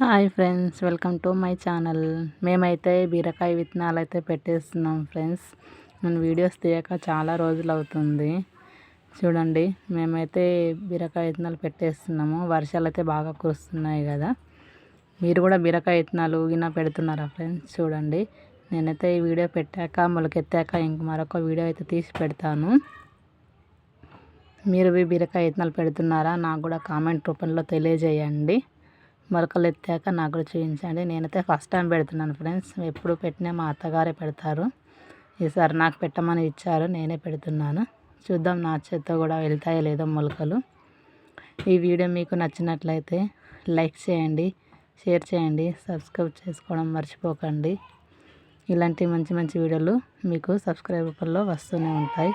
Hi friends welcome to my channel. మేమైతే బీరకాయ విత్తనాలు అయితే పెట్టేస్తున్నాం ఫ్రెండ్స్. నేను వీడియోస్ తీయక చాలా రోజులు అవుతుంది. చూడండి మేమైతే బీరకాయ విత్తనాలు పెట్టేస్తున్నాము. వర్షాలు అయితే బాగా కురుస్తున్నాయి కదా. మీరు కూడా బీరకాయ విత్తనాలు గిన పెడుతున్నారా ఫ్రెండ్స్? చూడండి నేనైతే ఈ వీడియో పెట్టాక మొలకెత్తాక ఇంక మరొక వీడియో అయితే తీసి పెడతాను. మీరు బీరకాయ విత్తనాలు పెడుతున్నారా? నాకు కూడా కామెంట్ రూపంలో తెలియజేయండి. మొలకలు ఎత్తాక నాకు కూడా చూపించండి. నేనైతే ఫస్ట్ టైం పెడుతున్నాను ఫ్రెండ్స్. ఎప్పుడు పెట్టినా మా అత్తగారే పెడతారు. ఈసారి నాకు పెట్టమని ఇచ్చారు. నేనే పెడుతున్నాను. చూద్దాం నా చేత్తో కూడా వెళ్తాయో లేదో మొలకలు. ఈ వీడియో మీకు నచ్చినట్లయితే లైక్ చేయండి షేర్ చేయండి సబ్స్క్రైబ్ చేసుకోవడం మర్చిపోకండి. ఇలాంటి మంచి మంచి వీడియోలు మీకు సబ్స్క్రైబర్లో వస్తూనే ఉంటాయి.